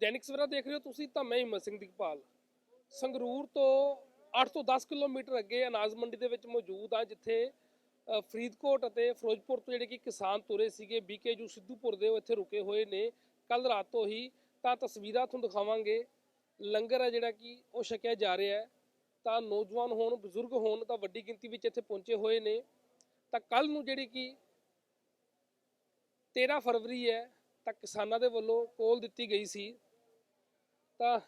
ਦੈਨਿਕ ਸਵੇਰਾ ਦੇਖ ਰਹੇ ਹੋ ਤੁਸੀਂ ਤਾਂ ਮੈਂ ਹਿੰਮਤ ਸਿੰਘ ਦੀਪਾਲ ਸੰਗਰੂਰ ਤੋਂ 8 ਤੋਂ 10 ਕਿਲੋਮੀਟਰ ਅੱਗੇ ਅਨਾਜ ਮੰਡੀ ਦੇ ਵਿੱਚ ਮੌਜੂਦ ਆ ਜਿੱਥੇ ਫਰੀਦਕੋਟ ਅਤੇ ਫਿਰੋਜ਼ਪੁਰ ਤੋਂ ਜਿਹੜੇ ਕਿ ਕਿਸਾਨ ਤੁਰੇ ਸੀਗੇ ਬੀਕੇਯੂ ਸਿੱਧੂਪੁਰ ਦੇ ਉਹ ਇੱਥੇ ਰੁਕੇ ਹੋਏ ਨੇ। ਕੱਲ ਰਾਤ ਤੋਂ ਹੀ ਤਾਂ ਤਸਵੀਰਾਂ ਤੁਹਾਨੂੰ ਦਿਖਾਵਾਂਗੇ। ਲੰਗਰ ਹੈ ਜਿਹੜਾ ਕਿ ਉਹ ਛਕਿਆ ਜਾ ਰਿਹਾ ਹੈ। ਤਾਂ ਨੌਜਵਾਨ ਹੋਣ, ਬਜ਼ੁਰਗ ਹੋਣ ਤਾਂ ਵੱਡੀ ਗਿਣਤੀ ਵਿੱਚ ਇੱਥੇ ਪਹੁੰਚੇ ਹੋਏ ਨੇ। ਤਾਂ ਕੱਲ ਨੂੰ ਜਿਹੜੀ ਕਿ 13 ਫਰਵਰੀ ਹੈ, ਤਾਂ ਕਿਸਾਨਾਂ ਦੇ ਵੱਲੋਂ ਕੋਲ ਦਿੱਤੀ ਗਈ ਸੀ। ਤਾਂ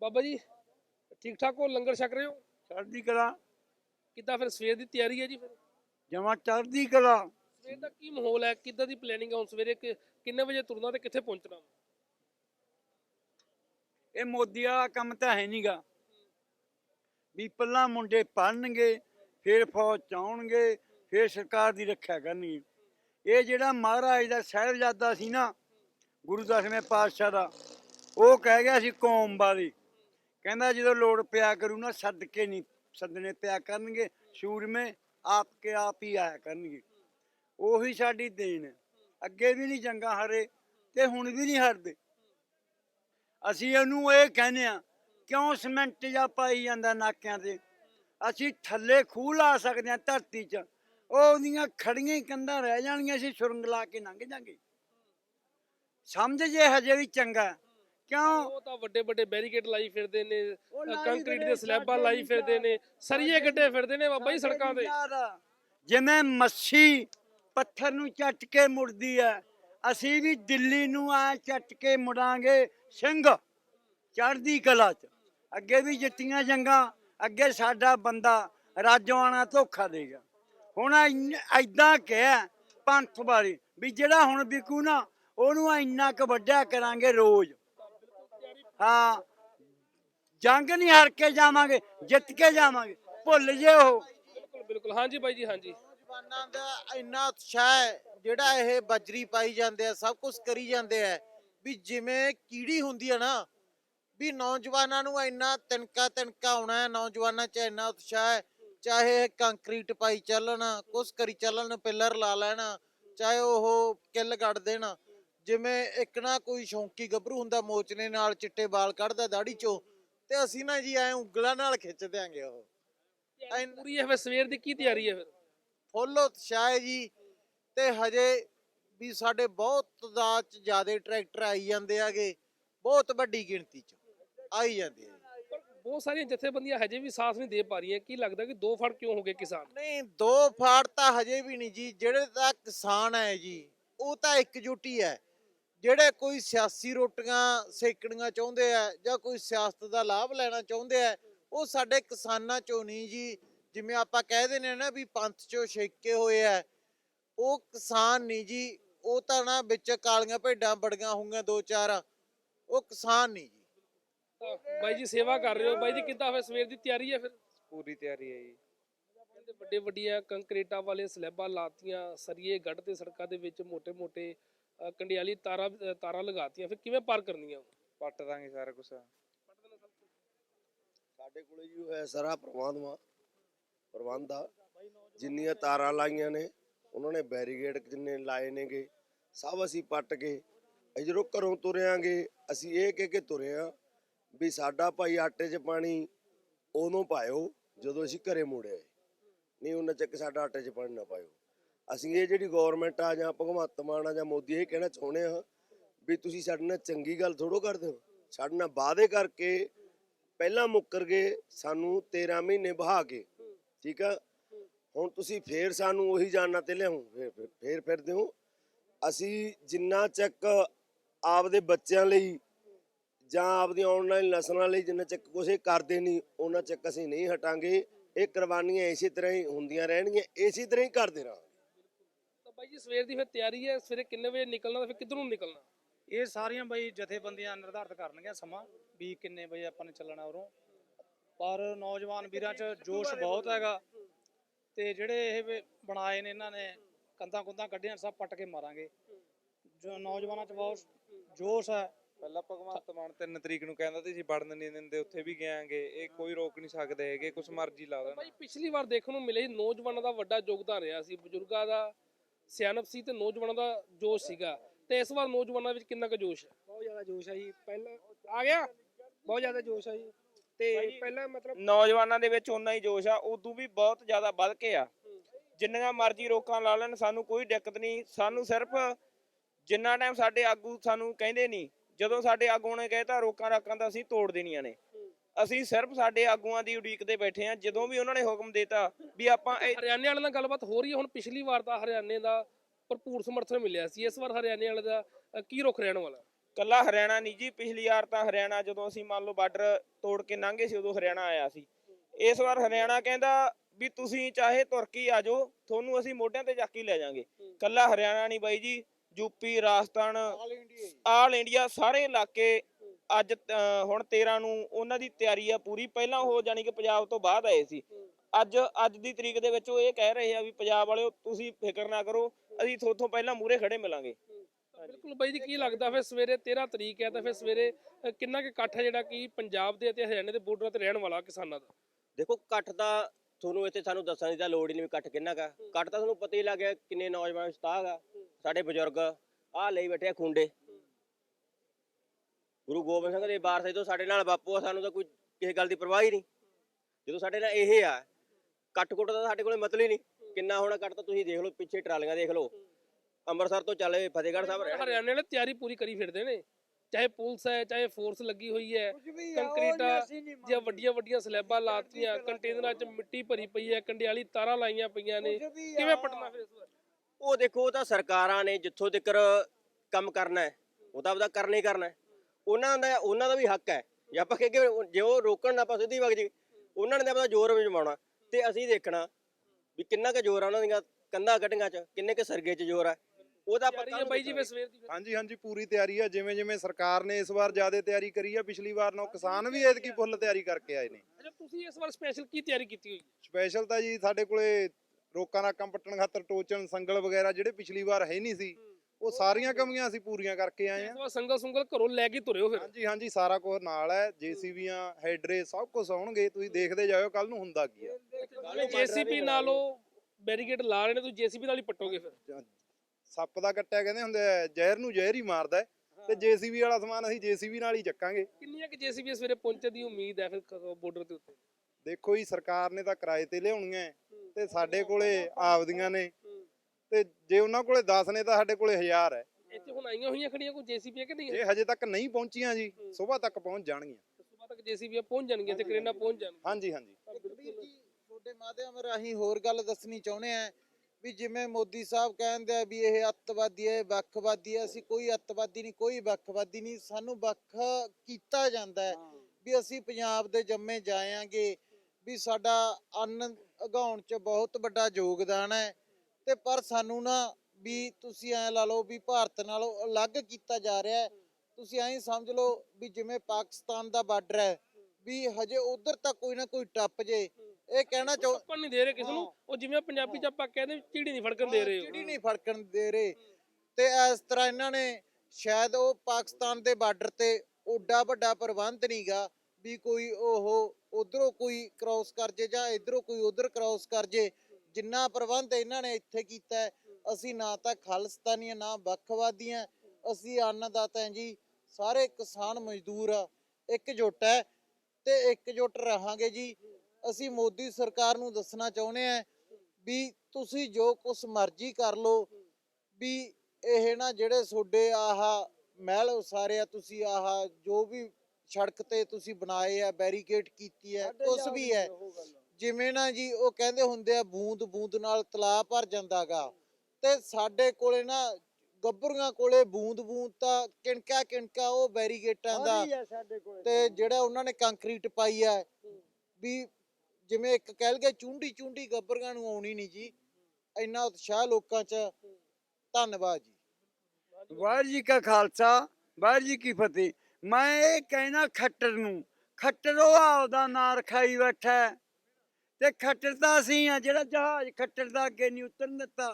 ਬਾਬਾ ਜੀ ਠੀਕ ਠਾਕ ਹੋ? ਲੰਗਰ ਛਕ ਰਹੇ ਹੋ? ਚੜ੍ਹਦੀ ਕਲਾ। ਕਿੱਦਾਂ ਫਿਰ ਸਵੇਰ ਦੀ ਤਿਆਰੀ ਹੈ ਜੀ ਫਿਰ? ਜਮਾ ਚੜ੍ਹਦੀ ਕਲਾ। ਸਵੇਰ ਦਾ ਕੀ ਮਾਹੌਲ ਹੈ? ਕਿੱਦਾਂ ਦੀ ਪਲੈਨਿੰਗ ਹੈ ਹੁਣ ਸਵੇਰੇ? ਕਿ- ਕਿੰਨੇ ਵਜੇ ਤੁਰਨਾ ਤੇ ਕਿੱਥੇ ਪਹੁੰਚਣਾ? ਇਹ ਮੋਦੀ ਵਾਲਾ ਕੰਮ ਤਾਂ ਹੈ ਨਹੀਂਗਾ ਵੀ ਪਹਿਲਾਂ ਮੁੰਡੇ ਪੜਨਗੇ ਫਿਰ ਫੌਜ ਚ ਆਉਣਗੇ ਫਿਰ ਸਰਕਾਰ ਦੀ ਰੱਖਿਆ ਕਰਨਗੇ। ਇਹ ਜਿਹੜਾ ਮਹਾਰਾਜ ਦਾ ਸਾਹਿਬਜ਼ਾਦਾ ਸੀ ਨਾ ਗੁਰੂ ਦਸਵੇਂ ਪਾਤਸ਼ਾਹ ਦਾ ਉਹ ਕਹਿ ਗਿਆ ਸੀ ਕੌਮ ਬਾਰੇ ਕਹਿੰਦਾ ਜਦੋਂ ਲੋੜ ਪਿਆ ਕਰੂ ਨਾ ਸਦਕੇ ਨਹੀਂ ਸੱਦਣੇ ਪਿਆ ਕਰਨਗੇ, ਸੂਰਮੇ ਆਪ ਕੇ ਆਪ ਹੀ ਆਇਆ ਕਰਨਗੇ। ਉਹੀ ਸਾਡੀ ਦੇਣ ਹੈ। ਅੱਗੇ ਵੀ ਨਹੀਂ ਜੰਗਾਂ ਹਾਰੇ ਤੇ ਹੁਣ ਵੀ ਨਹੀਂ ਹਾਰਦੇ। ਅਸੀਂ ਉਹਨੂੰ ਇਹ ਕਹਿੰਦੇ ਆ ਕਿਉਂ ਸਿਮੈਂਟ ਜਾਂ ਪਾਈ ਜਾਂਦਾ ਨਾਕਿਆਂ ਤੇ? ਅਸੀਂ ਥੱਲੇ ਖੂਹ ਲਾ ਸਕਦੇ ਆ ਧਰਤੀ 'ਚ। ਉਹ ਉਹਦੀਆਂ ਖੜੀਆਂ ਹੀ ਕੰਧਾਂ ਰਹਿ ਜਾਣਗੀਆਂ, ਅਸੀਂ ਸੁਰੰਗ ਲਾ ਕੇ ਲੰਘ ਜਾਂਗੇ। ਸਮਝ ਜੇ ਹਜੇ ਵੀ ਚੰਗਾ ਕਿਉਂ? ਉਹ ਤਾਂ ਵੱਡੇ ਵੱਡੇ ਬੈਰੀਕੇਡ ਲਾਈ ਫਿਰਦੇ ਨੇ ਕੰਕਰੀਟ ਦੇ ਸਲੈਬਾਂ ਲਾਈ ਫਿਰਦੇ ਨੇ ਸਰੀਏ ਗੱਡੇ ਫਿਰਦੇ ਨੇ ਬਾਬਾ ਜੀ ਸੜਕਾਂ ਤੇ। ਜਿਵੇਂ ਮੱਛੀ ਪੱਥਰ ਨੂੰ ਚੱਟ ਕੇ ਮੁੜਦੀ ਹੈ ਅਸੀਂ ਵੀ ਦਿੱਲੀ ਨੂੰ ਆ ਚੱਟ ਕੇ ਮੁੜਾਂਗੇ ਸਿੰਘ ਚੜ੍ਹਦੀ ਕਲਾ ਚ। ਅੱਗੇ ਵੀ ਜਿੱਤੀਆਂ ਜੰਗਾਂ ਅੱਗੇ ਸਾਡਾ ਬੰਦਾ ਰਾਜਵਾਨਾ ਧੋਖਾ ਦੇਗਾ ਹੁਣ ਐਦਾਂ ਕਿਹਾ ਪੰਥ ਬਾਰੇ ਵੀ ਜਿਹੜਾ ਹੁਣ ਵਿਕੂ ਨਾ ਉਹਨੂੰ ਇੰਨਾ ਕੁ ਵੱਡਾ ਕਰਾਂਗੇ ਰੋਜ਼। ਹਾਂ। ਜੰਗ ਨਹੀਂ ਹਾਰ ਕੇ ਜਾਵਾਂਗੇ ਜਿੱਤ ਕੇ ਜਾਵਾਂਗੇ। ਭੁੱਲ ਜੇ ਉਹ। ਬਿਲਕੁਲ ਬਿਲਕੁਲ। ਹਾਂਜੀ ਬਾਈ ਜੀ ਹਾਂਜੀ। ਨੌਜਵਾਨਾਂ ਦਾ ਇੰਨਾ ਉਤਸ਼ਾਹ ਹੈ ਜਿਹੜਾ ਇਹ ਬਜਰੀ ਪਾਈ ਜਾਂਦੇ ਆ ਸਭ ਕੁਝ ਕਰੀ ਜਾਂਦੇ ਆ ਵੀ ਜਿਵੇਂ ਕੀੜੀ ਹੁੰਦੀ ਆ ਨਾ ਵੀ ਨੌਜਵਾਨਾਂ ਨੂੰ ਇੰਨਾ ਤਿਨਕਾ ਤਿਨਕਾ ਆਉਣਾ ਹੈ ਨੌਜਵਾਨਾਂ 'ਚ ਇੰਨਾ ਉਤਸ਼ਾਹ ਹੈ ਚਾਹੇ ਇਹ ਕੰਕਰੀਟ ਪਾਈ ਚੱਲਣ ਕੁਛ ਕਰੀ ਚੱਲਣ ਪਿੱਲਰ ਲਾ ਲੈਣ ਚਾਹੇ ਉਹ ਕਿੱਲ ਕੱਢ ਦੇਣ ਜਿਵੇਂ ਇੱਕ ਨਾ ਕੋਈ ਸ਼ੌਂਕੀ ਗੱਭਰੂ ਹੁੰਦਾ ਮੋਚਨੇ ਨਾਲ ਚਿੱਟੇ ਵਾਲ ਕੱਢਦਾ ਦਾੜੀ 'ਚੋਂ ਤੇ ਅਸੀਂ ਨਾ ਜੀ ਐ ਉਂਗਲਾਂ ਨਾਲ ਖਿੱਚ ਦਿਆਂਗੇ ਉਹ। ਤਿਆਰੀ ਪੂਰੀ ਹੈ ਫਿਰ ਸਵੇਰ ਦੀ ਕੀ ਤਿਆਰੀ ਹੈ ਫਿਰ? ਫੁੱਲ ਉਤਸ਼ਾਹ ਹੈ ਜੀ ਤੇ ਹਜੇ ਵੀ ਸਾਡੇ ਬਹੁਤ ਤਾਦਾਦ ਚ ਜ਼ਿਆਦੇ ਟਰੈਕਟਰ ਆਈ ਜਾਂਦੇ ਆਗੇ ਬਹੁਤ ਵੱਡੀ ਗਿਣਤੀ ਚ ਆਈ ਜਾਂਦੇ ਆ ਬਹੁਤ ਸਾਰੀਆਂ ਜਥੇਬੰਦੀਆਂ ਹਜੇ ਵੀ ਸਾਥ ਨਹੀਂ ਦੇ ਪਾ ਰਹੀਆਂ ਕੀ ਲੱਗਦਾ ਕਿ ਦੋ ਫੜ ਕਿਉਂ ਹੋ ਗਏ ਕਿਸਾਨ? ਨਹੀਂ ਦੋ ਫਾੜ ਤਾਂ ਹਜੇ ਵੀ ਨਹੀਂ ਜੀ ਜਿਹੜੇ ਤਾਂ ਕਿਸਾਨ ਹੈ ਜੀ ਉਹ ਤਾਂ ਇਕਜੁੱਟ ਹੀ ਹੈ। ਜਿਹੜੇ ਕੋਈ ਸਿਆਸੀ ਰੋਟੀਆਂ ਸੇਕਣੀਆਂ ਚਾਹੁੰਦੇ ਆ ਜਾਂ ਕੋਈ ਸਿਆਸਤ ਦਾ ਲਾਭ ਲੈਣਾ ਚਾਹੁੰਦੇ ਆ ਉਹ ਸਾਡੇ ਕਿਸਾਨਾਂ ਚੋਂ ਨਹੀਂ ਜੀ। ਜਿਵੇਂ ਆਪਾਂ ਕਹਿ ਦਿੰਨੇ ਨਾ ਵੀ ਪੰਥ ਚੋਂ ਛੇਕੇ ਹੋਏ ਆ ਉਹ ਕਿਸਾਨ ਨਹੀਂ ਜੀ। ਉਹ ਤਾਂ ਨਾ ਵਿੱਚ ਕਾਲੀਆਂ ਭੇਡਾਂ ਬੜੀਆਂ ਹੋਈਆਂ ਦੋ ਚਾਰ। ਉਹ ਕਿਸਾਨ ਨਹੀਂ ਜੀ। ਬਾਈ ਜੀ ਸੇਵਾ ਕਰ ਰਹੇ ਹੋ। ਬਾਈ ਜੀ ਕਿੱਦਾਂ ਫਿਰ ਸਵੇਰ ਦੀ ਤਿਆਰੀ ਹੈ ਫਿਰ? ਪੂਰੀ ਤਿਆਰੀ ਹੈ ਜੀ। ਕਹਿੰਦੇ ਵੱਡੇ ਵੱਡੀਆਂ ਕੰਕਰੀਟਾਂ ਵਾਲੇ ਸਲੈਬਾਂ ਲਾਤੀਆਂ ਸਰੀਏ ਗੱਡ ਤੇ ਸੜਕਾਂ ਦੇ ਵਿੱਚ ਮੋٹے-ਮੋٹے ਕੰਡਿਆਲੀ ਤਾਰਾਂ ਤਾਰਾਂ ਲਗਾਤੀਆਂ ਫਿਰ ਕਿਵੇਂ ਪਾਰ ਕਰਨੀਆਂ? ਪੱਟ ਦਾਂਗੇ ਸਾਰਾ ਕੁਝ ਸਾਡੇ ਕੋਲੇ ਜੀ ਹੋਇਆ ਸਾਰਾ ਪ੍ਰਬੰਧ ਵਾ ਪ੍ਰਬੰਧ ਆ। ਜਿੰਨੀਆਂ ਤਾਰਾਂ ਲਾਈਆਂ ਨੇ ਉਹਨਾਂ ਨੇ ਬੈਰੀਗੇਡ ਜਿੰਨੇ ਲਾਏ ਨੇਗੇ ਸਭ ਅਸੀਂ ਪੱਟ ਕੇ ਅਸੀਂ ਜਦੋਂ ਘਰੋਂ ਤੁਰਿਆਂਗੇ ਅਸੀਂ ਇਹ ਕਹਿ ਕੇ ਤੁਰਿਆ ਵੀ ਸਾਡਾ ਭਾਈ ਆਟੇ 'ਚ ਪਾਣੀ ਉਦੋਂ ਪਾਇਓ ਜਦੋਂ ਅਸੀਂ ਘਰੇ ਮੁੜਿਆ ਨਹੀਂ ਉਹਨਾਂ ਚੱਕ ਸਾਡਾ ਆਟੇ 'ਚ ਪਾਣੀ ਨਾ ਪਾਇਓ। ਅਸੀਂ ਇਹ ਜਿਹੜੀ ਗਵਰਨਮੈਂਟ ਆ ਜਾਂ ਭਗਵੰਤ ਮਾਨ ਆ ਜਾਂ ਮੋਦੀ, ਇਹ ਕਹਿਣਾ ਚਾਹੁੰਦੇ ਆ ਵੀ ਤੁਸੀਂ ਸਾਡੇ ਨਾਲ ਚੰਗੀ ਗੱਲ ਥੋੜੋ ਕਰਦੇ ਹੋ। ਸਾਡੇ ਨਾਲ ਵਾਅਦੇ ਕਰਕੇ ਪਹਿਲਾਂ ਮੁੱਕਰ ਗਏ, ਸਾਨੂੰ 13 ਮਹੀਨੇ ਬਹਾ ਕੇ, ਠੀਕ ਆ? ਹੁਣ ਤੁਸੀਂ ਫੇਰ ਸਾਨੂੰ ਉਹੀ ਜਾਨਣਾ ਤੇ ਲਿਆਉਂ ਫੇਰ, ਫੇਰ- ਫਿਰਦੇ ਹੋ। ਅਸੀਂ ਜਿੰਨਾ ਚੱਕ ਆਪਦੇ ਬੱਚਿਆਂ ਲਈ ਜਾਂ ਆਪਦੀ ਆਨਲਾਈਨ ਨਸਲਾਂ ਲਈ ਜਿੰਨਾ ਚੱਕ ਕੁਛ ਕਰਦੇ ਨਹੀਂ, ਉਹਨਾਂ ਚੱਕ ਅਸੀਂ ਨਹੀਂ ਹਟਾਂਗੇ। ਇਹ ਕੁਰਬਾਨੀਆਂ ਇਸੇ ਤਰ੍ਹਾਂ ਹੀ ਹੁੰਦੀਆਂ ਰਹਿਣਗੀਆਂ, ਇਸੇ ਤਰ੍ਹਾਂ ਹੀ ਕਰਦੇ ਰਹਾਂਗੇ। ਬਾਈ ਜੀ ਸਵੇਰ ਦੀ ਫਿਰ ਤਿਆਰੀ ਹੈ ਸਵੇਰੇ ਕਿੰਨੇ ਵਜੇ ਨਿਕਲਣਾ ਤੇ ਫਿਰ ਕਿੱਧਰੋਂ ਨੂੰ ਨਿਕਲਣਾ? ਇਹ ਸਾਰੀਆਂ ਬਈ ਜਥੇਬੰਦੀਆਂ ਨਿਰਧਾਰਤ ਕਰਨਗੀਆਂ ਸਮਾਂ ਵੀ ਕਿੰਨੇ ਵਜੇ ਆਪਾਂ ਨੇ ਚੱਲਣਾ ਉਰੋਂ। ਪਰ ਨੌਜਵਾਨ ਵੀਰਾਂ 'ਚ ਜੋਸ਼ ਬਹੁਤ ਹੈਗਾ ਤੇ ਜਿਹੜੇ ਇਹ ਬਣਾਏ ਨੇ ਇਹਨਾਂ ਨੇ ਕੰਧਾਂ ਕੁੰਧਾਂ ਕੱਢੀਆਂ ਸਭ ਪੱਟ ਕੇ ਮਾਰਾਂਗੇ। ਜੋ ਨੌਜਵਾਨਾਂ 'ਚ ਬਹੁਤ ਜੋਸ਼ ਹੈ। ਪਹਿਲਾਂ ਭਗਵੰਤ ਮਾਨ 3 ਤਰੀਕ ਨੂੰ ਕਹਿੰਦਾ ਸੀ ਅਸੀਂ ਵੜਨ ਨਹੀਂ ਦਿੰਦੇ ਉੱਥੇ ਵੀ ਗਿਆਂਗੇ। ਇਹ ਕੋਈ ਰੋਕ ਨਹੀਂ ਸਕਦੇ ਹੈਗੇ ਕੁਛ ਮਰਜ਼ੀ ਲਾ ਦੇਣ। ਬਾਈ ਪਿਛਲੀ ਵਾਰ ਦੇਖਣ ਨੂੰ ਮਿਲੇ ਸੀ ਨੌਜਵਾਨਾਂ ਦਾ ਵੱਡਾ ਯੋਗਦਾਨ ਰਿਹਾ ਸੀ ਬਜ਼ੁਰਗਾਂ ਦਾ ਸਿਆਣਪ ਸੀ ਤੇ ਨੌਜਵਾਨਾਂ ਦਾ ਜੋਸ਼ ਸੀਗਾ। ਤੇ ਇਸ ਵਾਰ ਨੌਜਵਾਨਾਂ ਵਿੱਚ ਕਿੰਨਾ ਕੁ ਜੋਸ਼ ਹੈ? ਬਹੁਤ ਜ਼ਿਆਦਾ ਜੋਸ਼ ਆ ਜੀ। ਪਹਿਲਾਂ ਆ ਗਿਆ? ਬਹੁਤ ਜ਼ਿਆਦਾ ਜੋਸ਼ ਆ ਜੀ। ਤੇ ਪਹਿਲਾਂ ਮਤਲਬ ਨੌਜਵਾਨਾਂ ਦੇ ਵਿੱਚ ਉਨਾ ਹੀ ਜੋਸ਼ ਆ। ਉਦੋਂ ਵੀ ਬਹੁਤ ਜ਼ਿਆਦਾ ਵੱਧ ਕੇ ਆ। ਜਿੰਨੀਆਂ ਮਰਜ਼ੀ ਰੋਕਾਂ ਲਾ ਲੈਣ ਸਾਨੂੰ ਕੋਈ ਦਿੱਕਤ ਨਹੀਂ। ਸਾਨੂੰ ਸਿਰਫ ਜਿੰਨਾ ਟਾਈਮ ਸਾਡੇ ਆਗੂ ਸਾਨੂੰ ਕਹਿੰਦੇ ਨਹੀਂ ਜਦੋਂ ਸਾਡੇ ਆਗੂਆਂ ਨੇ ਕਹੇ ਤਾਂ ਰੋਕਾਂ ਰਾਕਾਂ ਤਾਂ ਅਸੀਂ ਤੋੜ ਦੇਣੀਆਂ ਨੇ। ਅਸੀਂ ਸਿਰਫ ਸਾਡੇ ਆਗੂਆਂ ਦੀ ਉਡੀਕ ਤੇ ਬੈਠੇ ਆ ਜਦੋਂ ਵੀ ਉਹਨਾਂ ਨੇ ਹੁਕਮ ਦਿੱਤਾ ਵੀ ਆਪਾਂ ਇਹ- ਹਰਿਆਣੇ ਵਾਲਿਆਂ ਨਾਲ ਗੱਲਬਾਤ ਹੋ ਰਹੀ ਹੈ ਹੁਣ ਪਿਛਲੀ ਵਾਰ ਤਾਂ ਹਰਿਆਣੇ ਦਾ ਭਰਪੂਰ ਸਮਰਥਨ ਮਿਲਿਆ ਸੀ ਇਸ ਵਾਰ ਹਰਿਆਣੇ ਵਾਲੇ ਦਾ ਅ, ਕੀ ਰੁਖ ਰਹਿਣ ਵਾਲਾ? ਕੱਲਾ ਹਰਿਆਣਾ ਨਹੀਂ ਜੀ ਪਿਛਲੀ ਵਾਰ ਤਾਂ ਹਰਿਆਣਾ ਜਦੋਂ ਅਸੀਂ ਮੰਨ ਲਓ ਬਾਰਡਰ ਤੋੜ ਕੇ ਲੰਘੇ ਸੀ ਉਦੋਂ ਹਰਿਆਣਾ ਆਇਆ ਸੀ। ਇਸ ਵਾਰ ਹਰਿਆਣਾ ਕਹਿੰਦਾ ਵੀ ਤੁਸੀਂ ਚਾਹੇ ਤੁਰਕੀ ਆ ਜਾਓ ਤੁਹਾਨੂੰ ਅਸੀਂ ਮੋਢਿਆਂ ਤੇ ਚੱਕ ਕੇ ਲੈ ਜਾਾਂਗੇ ਕੱਲਾ ਹਰਿਆਣਾ ਨਹੀਂ ਬਾਈ ਜੀ ਯੂਪੀ ਰਾਜਸਥਾਨ ਆਲ ਇੰਡੀਆ ਸਾਰੇ ਇਲਾਕੇ ਅੱਜ ਹੁਣ 13 ਨੂੰ ਉਹਨਾਂ ਦੀ ਤਿਆਰੀ ਆ ਪੂਰੀ ਪਹਿਲਾਂ ਉਹ ਜਾਨੀ ਕਿ ਪੰਜਾਬ ਤੋਂ ਬਾਅਦ ਆਏ ਸੀ। ਅੱਜ ਅੱਜ ਦੀ ਤਰੀਕ ਦੇ ਵਿੱਚ ਉਹ ਇਹ ਕਹਿ ਰਹੇ ਆ ਵੀ ਪੰਜਾਬ ਵਾਲਿਓ ਤੁਸੀਂ ਫਿਕਰ ਨਾ ਕਰੋ ਅਸੀਂ ਤੁਹਾਡੇ ਪਹਿਲਾਂ ਮੂਰੇ ਖੜੇ ਮਿਲਾਂਗੇ। ਬਿਲਕੁਲ ਬਾਈ ਜੀ ਕੀ ਲੱਗਦਾ ਫਿਰ ਸਵੇਰੇ 13 ਤਰੀਕ ਹੈ ਤਾਂ ਫਿਰ ਸਵੇਰੇ ਕਿੰਨਾ ਕੁ ਇਕੱਠ ਹੈ ਜਿਹੜਾ ਕਿ ਪੰਜਾਬ ਦੇ ਅਤੇ ਹਰਿਆਣੇ ਦੇ ਬਾਰਡਰਾਂ ਤੇ ਰਹਿਣ ਵਾਲਾ ਕਿਸਾਨਾਂ ਦਾ? ਦੇਖੋ ਇਕੱਠ ਦਾ ਤੁਹਾਨੂੰ ਇੱਥੇ ਸਾਨੂੰ ਦੱਸਣ ਦੀ ਤਾਂ ਲੋੜ ਹੀ ਨਹੀਂ ਵੀ ਇਕੱਠ ਕਿੰਨਾ ਕਾ ਇਕੱਠ ਤਾਂ ਤੁਹਾਨੂੰ ਪਤਾ ਹੀ ਲੱਗ ਗਿਆ ਕਿੰਨੇ ਨੌਜਵਾਨ ਉਸਤਾਦ ਆ ਸਾਡੇ ਬਜ਼ੁਰਗ ਆਹ ਲਈ ਬੈਠੇ ਆ ਖੁੰਡੇ। ਗੁਰੂ ਗੋਬਿੰਦ ਸਿੰਘ ਦੇ ਵਾਰਸ ਜਦੋਂ ਸਾਡੇ ਨਾਲ ਬਾਪੂ ਆ ਸਾਨੂੰ ਤਾਂ ਕੋਈ ਕਿਸੇ ਗੱਲ ਦੀ ਪਰਵਾਹ ਹੀ ਨਹੀਂ। ਜਦੋਂ ਸਾਡੇ ਨਾਲ ਇਹ ਆ ਕੱਟ ਕੁੱਟ ਦਾ ਸਾਡੇ ਕੋਲੇ ਮਤਲਬ ਹੀ ਨਹੀਂ। ਕਿੰਨਾ ਹੋਣਾ ਕੱਟ ਤਾਂ ਤੁਸੀਂ ਦੇਖ ਲਓ ਪਿੱਛੇ ਟਰਾਲੀਆਂ ਦੇਖ ਲਓ। ਅੰਮ੍ਰਿਤਸਰ ਤੋਂ ਚੱਲੇ ਫਤਿਹਗੜ੍ਹ ਸਾਹਿਬ ਹਰਿਆਣੇ ਵਾਲੇ ਤਿਆਰੀ ਪੂਰੀ ਕਰੀ ਫਿਰਦੇ ਨੇ। ਚਾਹੇ ਪੁਲਿਸ ਹੈ ਚਾਹੇ ਫੋਰਸ ਲੱਗੀ ਹੋਈ ਹੈ ਕੰਕਰੀਟ ਦੀਆਂ ਵੱਡੀਆਂ ਵੱਡੀਆਂ ਸਲੈਬਾਂ ਲਾਤੀਆਂ ਕੰਟੇਨਰਾਂ 'ਚ ਮਿੱਟੀ ਭਰੀ ਪਈ ਹੈ ਕੰਡਿਆਲੀ ਤਾਰਾਂ ਲਾਈਆਂ ਪਈਆਂ ਨੇ। ਕਿਵੇਂ ਪਟਣਾ ਫਿਰ ਇਸ ਵਾਰ? ਉਹ ਦੇਖੋ ਉਹ ਤਾਂ ਸਰਕਾਰਾਂ ਨੇ ਜਿੱਥੋਂ ਤੱਕ ਕੰਮ ਕਰਨਾ ਹੈ ਉਹ ਤਾਂ ਆਪਦਾ ਕਰਨਾ ਹੀ ਕਰਨਾ ਹੈ। ਉਹਨਾਂ ਦਾ ਉਹਨਾਂ ਦਾ ਵੀ ਹੱਕ ਹੈ। ਜੇ ਆਪਾਂ ਕਹੇ ਜੇ ਉਹ ਰੋਕਣ ਨਾ ਆਪਾਂ ਸਿੱਧੀ ਵਗ ਜੀ ਉਹਨਾਂ ਨੇ ਤਾਂ ਆਪਦਾ ਜ਼ੋਰ ਅਜਮਾਉਣਾ ਤੇ ਅਸੀਂ ਦੇਖਣਾ ਵੀ ਕਿੰਨਾ ਕੁ ਜ਼ੋਰ ਆ ਉਹਨਾਂ ਦੀਆਂ ਕੰਧਾਂ ਕੱਢੀਆਂ 'ਚ ਕਿੰਨੇ ਕੁ ਸਰਗੇ 'ਚ ਜ਼ੋਰ ਆ। ਉਹਦਾ ਕੱਲ੍ਹ ਬਾਈ ਜੀ ਦੇਖਾਂਗੇ। ਸਵੇਰ ਦੀ? ਹਾਂਜੀ ਹਾਂਜੀ ਪੂਰੀ ਤਿਆਰੀ ਆ। ਜਿਵੇਂ ਜਿਵੇਂ ਸਰਕਾਰ ਨੇ ਇਸ ਵਾਰ ਜ਼ਿਆਦਾ ਤਿਆਰੀ ਕਰੀ ਆ ਪਿਛਲੀ ਵਾਰ ਨਾਲੋਂ ਕਿਸਾਨ ਵੀ ਐਤਕੀ ਫੁੱਲ ਤਿਆਰੀ ਕਰਕੇ ਆਏ ਨੇ। ਅੱਛਾ ਤੁਸੀਂ ਇਸ ਵਾਰ ਸਪੈਸ਼ਲ ਕੀ ਤਿਆਰੀ ਕੀਤੀ ਹੋਈ? ਹੈ ਸਪੈਸ਼ਲ ਤਾਂ ਜੀ ਸਾਡੇ ਕੋਲੇ ਰੋਕਾਂ ਦਾ ਕੰਮ ਪੱਟਣ ਖਾਤਰ ਟੋਚਨ ਸੰਗਲ ਵਗੈਰਾ ਜਿਹੜੇ ਪਿਛਲੀ ਵਾਰ ਹੈ ਨਹੀਂ ਸੀ ਉਹ ਸਾਰੀਆਂ ਕਮੀਆਂ ਅਸੀਂ ਪੂਰੀਆਂ ਕਰਕੇ ਆਏ ਇਸ ਆ ਵਾਰ ਸੰਗਲ ਸੁੰਗਲ ਘਰੋਂ ਲੈ ਕੇ ਤੁਰਿਓ ਫਿਰ। ਹਾਂਜੀ ਹਾਂਜੀ ਸਾਰਾ ਕੁਝ ਨਾਲ ਹੈ। ਜੀਸੀਬੀਆਂ ਹੈਡਰੇ ਸਭ ਕੁਝ ਆਉਣਗੇ। ਤੁਸੀਂ ਦੇਖਦੇ ਜਾਇਓ ਕੱਲ ਨੂੰ ਹੁੰਦਾ ਕੀ ਆ ਜੀਸੀਪੀ ਨਾਲੋਂ ਬੈਰੀਕੇਡ ਲਾ ਰਹੇ ਨੇ ਤੁਸੀਂ ਜੀਸੀਪੀ ਨਾਲ ਹੀ ਪੱਟੋਗੇ ਫਿਰ। ਸੱਪ ਦਾ ਕੱਟਿਆ ਕਹਿੰਦੇ ਹੁੰਦੇ ਆ ਜ਼ਹਿਰ ਨੂੰ ਜ਼ਹਿਰ ਹੀ ਮਾਰਦਾ ਹੈ, ਤੇ ਜੀਸੀਬੀ ਵਾਲਾ ਸਮਾਨ ਅਸੀਂ ਜੀਸੀਬੀ ਨਾਲ ਹੀ ਚੱਕਾਂਗੇ। ਕਿੰਨੀਆਂ ਕਿ ਜੀਸੀਬੀ ਸਵੇਰੇ ਪਹੁੰਚਣ ਦੀ ਉਮੀਦ ਹੈ ਫਿਰ ਬਾਰਡਰ ਦੇ ਉੱਤੇ? ਦੇਖੋ ਜੀ ਸਰਕਾਰ ਨੇ ਤਾਂ ਕਿਰਾਏ ਤੇ ਲਿਆਉਣੀਆਂ ਹੈ, ਤੇ ਸਾਡੇ ਕੋਲੇ ਆਪਦੀਆਂ ਨੇ। ਤੇ ਜੇ ਉਹਨਾਂ ਕੋਲੇ 10 ਨੇ ਤਾਂ ਸਾਡੇ ਕੋਲੇ 1000 ਹੈ। ਇੱਥੇ ਹੁਣ ਆਈਆਂ ਹੋਈਆਂ ਖੜੀਆਂ ਕੋਈ ਜੀਸੀਬੀ ਕਿ ਨਹੀਂ? ਜੇ ਹਜੇ ਤੱਕ ਨਹੀਂ ਪਹੁੰਚੀਆਂ ਜੀ ਸਵੇਰ ਤੱਕ ਪਹੁੰਚ ਜਾਣਗੀਆਂ। ਸਵੇਰ ਤੱਕ ਜੀਸੀਬੀ ਪਹੁੰਚ ਜਾਣਗੀਆਂ ਤੇ ਕਰੇਨਾ ਪਹੁੰਚ ਜਾਣਗੀਆਂ। ਹਾਂਜੀ ਹਾਂਜੀ। ਜੀ ਤੁਹਾਡੇ ਮਾਧਿਅਮ ਰਾਹੀਂ ਹੋਰ ਗੱਲ ਦੱਸਣੀ ਚਾਹੁੰਦੇ ਆ ਵੀ ਜਿਵੇਂ ਮੋਦੀ ਸਾਹਿਬ ਕਹਿੰਦੇ ਆ ਵੀ ਇਹ ਅੱਤਵਾਦੀ ਹੈ ਵੱਖਵਾਦੀ ਹੈ ਅਸੀਂ ਕੋਈ ਅੱਤਵਾਦੀ ਨਹੀਂ ਕੋਈ ਵੱਖਵਾਦੀ ਨਹੀਂ ਸਾਨੂੰ ਵੱਖ ਕੀਤਾ ਜਾਂਦਾ ਹੈ ਵੀ ਅਸੀਂ ਪੰਜਾਬ ਦੇ ਜੰਮੇ ਜਾਇਆਂਗੇ ਵੀ ਸਾਡਾ ਅੰਨ ਉਗਾਉਣ 'ਚ ਬਹੁਤ ਵੱਡਾ ਯੋਗਦਾਨ ਹੈ। ਤੇ ਪਰ ਸਾਨੂੰ ਨਾ ਵੀ ਤੁਸੀਂ ਐ ਲਾ ਲਓ ਵੀ ਭਾਰਤ ਨਾਲੋਂ ਅਲੱਗ ਕੀਤਾ ਜਾ ਰਿਹਾ ਹੈ। ਤੁਸੀਂ ਐਂ ਸਮਝ ਲਓ ਵੀ ਜਿਵੇਂ ਪਾਕਿਸਤਾਨ ਦਾ ਬਾਰਡਰ ਹੈ ਵੀ ਹਜੇ ਉਧਰ ਤੱਕ ਕੋਈ ਨਾ ਕੋਈ ਟੱਪ ਜੇ। ਇਹ ਕਹਿਣਾ ਚਾਹੁੰ ਆਪਾਂ ਨਹੀਂ ਦੇ ਰਹੇ ਕਿਸੇ ਨੂੰ। ਉਹ ਜਿਵੇਂ ਪੰਜਾਬੀ ਚ ਆਪਾਂ ਕਹਿੰਦੇ ਚੀੜੀ ਨਹੀਂ ਫੜਕਣ ਦੇ ਰਹੇ ਚਿੜੀ ਨਹੀਂ ਫੜਕਣ ਦੇ ਰਹੇ। ਤੇ ਇਸ ਤਰ੍ਹਾਂ ਇਹਨਾਂ ਨੇ ਸ਼ਾਇਦ ਉਹ ਪਾਕਿਸਤਾਨ ਦੇ ਬਾਰਡਰ ਤੇ ਓਡਾ ਵੱਡਾ ਪ੍ਰਬੰਧ ਨਹੀਂਗਾ ਵੀ ਕੋਈ ਉਹ ਉਧਰੋਂ ਕੋਈ ਕ੍ਰਾਸ ਕਰ ਜੇ ਜਾਂ ਇਧਰੋਂ ਕੋਈ ਉਧਰ ਕ੍ਰਾਸ ਕਰ ਜੇ। ਜਿੰਨਾ ਪ੍ਰਬੰਧ ਇਹਨਾਂ ਨੇ ਇੱਥੇ ਕੀਤਾ ਅਸੀਂ ਨਾ ਤਾਂ ਖਾਲਿਸਤਾਨੀ ਨਾ ਵੱਖਵਾਦੀਆਂ ਅਸੀਂ ਅੰਨਦਾਤਾ ਹਾਂ ਜੀ ਸਾਰੇ ਕਿਸਾਨ ਮਜ਼ਦੂਰ ਆ ਇਕਜੁੱਟ ਹੈ ਤੇ ਇਕਜੁੱਟ ਰਹਾਂਗੇ ਜੀ। ਅਸੀਂ ਮੋਦੀ ਸਰਕਾਰ ਨੂੰ ਦੱਸਣਾ ਚਾਹੁੰਦੇ ਆ ਵੀ ਤੁਸੀਂ ਜੋ ਕੁਛ ਮਰਜ਼ੀ ਕਰ ਲਓ ਵੀ ਇਹ ਨਾ ਜਿਹੜੇ ਤੁਹਾਡੇ ਆਹ ਮਹਿਲ ਉਸਾਰੇ ਆ ਤੁਸੀਂ ਆਹ ਜੋ ਵੀ ਸੜਕ ਤੇ ਤੁਸੀਂ ਬਣਾਏ ਆ ਬੈਰੀਕੇਡ ਕੀਤੀ ਹੈ ਕੁਛ ਵੀ ਹੈ ਜਿਵੇਂ ਨਾ ਜੀ ਉਹ ਕਹਿੰਦੇ ਹੁੰਦੇ ਆ ਬੂੰਦ ਬੂੰਦ ਨਾਲ ਤਲਾਬ ਭਰ ਜਾਂਦਾਗਾ। ਤੇ ਸਾਡੇ ਕੋਲੇ ਨਾ ਗੱਭਰੂਆਂ ਕੋਲੇ ਬੂੰਦ ਬੂੰਦ ਤਾਂ ਕਿਣਕਾ ਕਿਣਕਾ ਉਹ ਬੈਰੀਕੇਟਾਂ ਦਾ ਤੇ ਜਿਹੜਾ ਉਹਨਾਂ ਨੇ ਕੰਕਰੀਟ ਪਾਈ ਆ ਵੀ ਜਿਵੇਂ ਇੱਕ ਕਹਿ ਲਗੇ ਚੁੰਡੀ ਚੁੰਡੀ ਗੱਭਰੂਆਂ ਨੂੰ ਆਉਣੀ ਨਹੀਂ ਜੀ ਇੰਨਾ ਉਤਸ਼ਾਹ ਲੋਕਾਂ 'ਚ ਧੰਨਵਾਦ ਜੀ। ਵਾਹਿਗੁਰੂ ਜੀ ਕਾ ਖਾਲਸਾ ਵਾਹਿਗੁਰੂ ਜੀ ਕੀ ਫਤਿਹ। ਮੈਂ ਇਹ ਕਹਿਣਾ ਖੱਟਰ ਨੂੰ ਖੱਟਰ ਉਹ ਆਪਦਾ ਨਾਂ ਰਖਾਈ ਬੈਠਾ। ਤੇ ਖੱਟਰ ਤਾਂ ਅਸੀਂ ਆ, ਜਿਹੜਾ ਜਹਾਜ਼ ਖੱਟਰ ਦਾ ਅੱਗੇ ਨਹੀਂ ਉਤਰਨ ਦਿੱਤਾ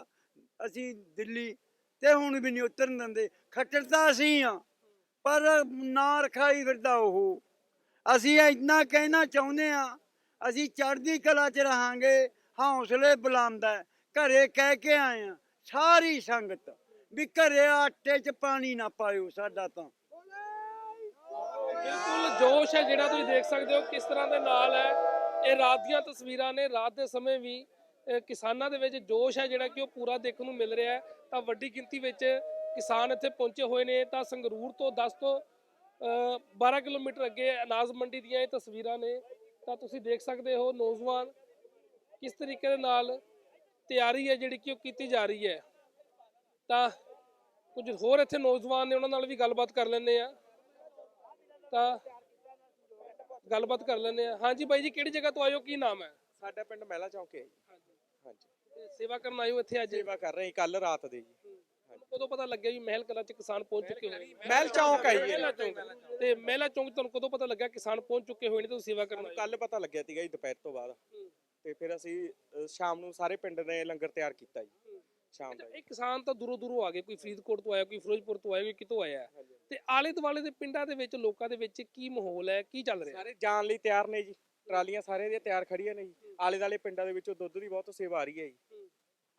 ਅਸੀਂ ਦਿੱਲੀ, ਤੇ ਹੁਣ ਵੀ ਨਹੀਂ ਉਤਰਨ ਦਿੰਦੇ। ਖੱਟਰ ਤਾਂ ਅਸੀਂ ਆ, ਪਰ ਨਾਂ ਰਖਾਈ ਫਿਰਦਾ ਉਹ। ਅਸੀਂ ਇੰਨਾ ਕਹਿਣਾ ਚਾਹੁੰਦੇ ਆ, ਅਸੀਂ ਚੜ੍ਹਦੀ ਕਲਾ 'ਚ ਰਹਾਂਗੇ, ਹੌਸਲੇ ਬੁਲੰਦ ਘਰੇ ਕਹਿ ਕੇ ਆਏ ਆ, ਸਾਰੀ ਸੰਗਤ, ਵੀ ਘਰੇ ਆਟੇ 'ਚ ਪਾਣੀ ਨਾ ਪਾਇਓ ਸਾਡਾ ਤਾਂ। ਬਿਲਕੁਲ, ਜੋਸ਼ ਹੈ ਜਿਹੜਾ ਤੁਸੀਂ ਦੇਖ ਸਕਦੇ ਹੋ, ਕਿਸ ਤਰ੍ਹਾਂ ਦੇ ਨਾਲ ਹੈ। ਇਹ ਰਾਤ ਦੀਆਂ ਤਸਵੀਰਾਂ ਨੇ ਰਾਤ ਦੇ ਸਮੇਂ ਵੀ ਕਿਸਾਨਾਂ ਦੇ ਵਿੱਚ ਜੋਸ਼ ਹੈ ਜਿਹੜਾ ਕਿ ਉਹ ਪੂਰਾ ਦੇਖਣ ਨੂੰ ਮਿਲ ਰਿਹਾ ਹੈ। ਤਾਂ ਵੱਡੀ ਗਿਣਤੀ ਵਿੱਚ ਕਿਸਾਨ ਇੱਥੇ ਪਹੁੰਚੇ ਹੋਏ ਨੇ। ਤਾਂ ਸੰਗਰੂਰ ਤੋਂ 10 ਤੋਂ ਅਹ, 12 ਕਿਲੋਮੀਟਰ ਅੱਗੇ ਅਨਾਜ ਮੰਡੀ ਦੀਆਂ ਇਹ ਤਸਵੀਰਾਂ ਨੇ। ਤਾਂ ਤੁਸੀਂ ਦੇਖ ਸਕਦੇ ਹੋ ਨੌਜਵਾਨ ਕਿਸ ਤਰੀਕੇ ਦੇ ਨਾਲ ਤਿਆਰੀ ਹੈ ਜਿਹੜੀ ਕਿ ਉਹ ਕੀਤੀ ਜਾ ਰਹੀ ਹੈ। ਤਾਂ ਕੁਝ ਹੋਰ ਇੱਥੇ ਨੌਜਵਾਨ ਨੇ ਉਹਨਾਂ ਨਾਲ ਵੀ ਗੱਲਬਾਤ ਕਰ ਲੈਂਦੇ ਆ ਤਾਂ ਗੱਲਬਾਤ ਕਰ ਲੈਂਦੇ ਆ ਹਾਂਜੀ ਬਾਈ ਜੀ ਕਿਹੜੀ ਜਗ੍ਹਾ ਤੋਂ ਆਇਓ ਕੀ ਨਾਮ ਹੈ? ਸਾਡਾ ਪਿੰਡ ਮਹਿਲਾ ਚੌਂਕ ਹੈ ਜੀ। ਹਾਂਜੀ। ਤੇ ਸੇਵਾ ਕਰਨ ਆਇਓ ਇੱਥੇ ਅੱਜ? ਸੇਵਾ ਕਰ ਰਹੇ ਕੱਲ ਰਾਤ ਦੇ ਜੀ। ਕਦੋਂ ਪਤਾ ਲੱਗਿਆ ਵੀ ਮਹਿਲ ਕਲਾ ਚ ਕਿਸਾਨ ਪਹੁੰਚ ਚੁੱਕੇ ਹੋਏ ਨੇ? ਮਹਿਲ ਚੌਂਕ ਹੈ ਜੀ। ਇਹ। ਮਹਿਲਾ ਚੌਂਕ ਤੇ ਮਹਿਲਾ ਚੌਂਕ ਤੁਹਾਨੂੰ ਕਦੋਂ ਪਤਾ ਲੱਗਾ ਕਿਸਾਨ ਪਹੁੰਚ ਚੁੱਕੇ ਹੋਏ ਨੇ ਤੁਸੀਂ ਸੇਵਾ ਕਰਨ ਆਏ ਕੱਲ ਪਤਾ ਲੱਗਿਆ ਸੀਗਾ ਜੀ ਦੁਪਹਿਰ ਤੋਂ ਬਾਅਦ। ਤੇ ਫਿਰ ਅਸੀਂ ਅ, ਸ਼ਾਮ ਨੂੰ ਸਾਰੇ ਪਿੰਡ ਨੇ ਲੰਗਰ ਤਿਆਰ ਕੀਤਾ ਜੀ। ਸ਼ਾਮ ਦਾ ਜੀ। ਇਹ ਕਿਸਾਨ ਤਾਂ ਦੂਰੋਂ ਦੂਰੋਂ ਆ ਗਏ ਕੋਈ ਫਰੀਦਕੋਟ ਤੋਂ ਆਇਆ ਕੋਈ ਫਿਰੋਜ਼ਪੁਰ ਤੋਂ ਆਇਆ ਕੋਈ ਕਿਤੋਂ ਆਇਆ? ਤੇ ਆਲੇ ਦੁਆਲੇ ਦੇ ਪਿੰਡਾਂ ਦੇ ਵਿੱਚ ਲੋਕਾਂ ਦੇ ਵਿੱਚ ਕੀ ਮਾਹੌਲ ਹੈ? ਕੀ ਚੱਲ ਰਿਹਾ? ਸਾਰੇ ਜਾਣ ਲਈ ਤਿਆਰ ਨੇ ਜੀ। ਟਰਾਲੀਆਂ ਸਾਰੇ ਦੀਆਂ ਤਿਆਰ ਖੜੀਆਂ ਨੇ ਜੀ। ਆਲੇ ਦਾਲੇ ਪਿੰਡਾਂ ਦੇ ਵਿੱਚੋਂ ਦੁੱਧ ਦੀ ਬਹੁਤ ਸੇਵਾ ਆ ਰਹੀ ਹੈ ਜੀ।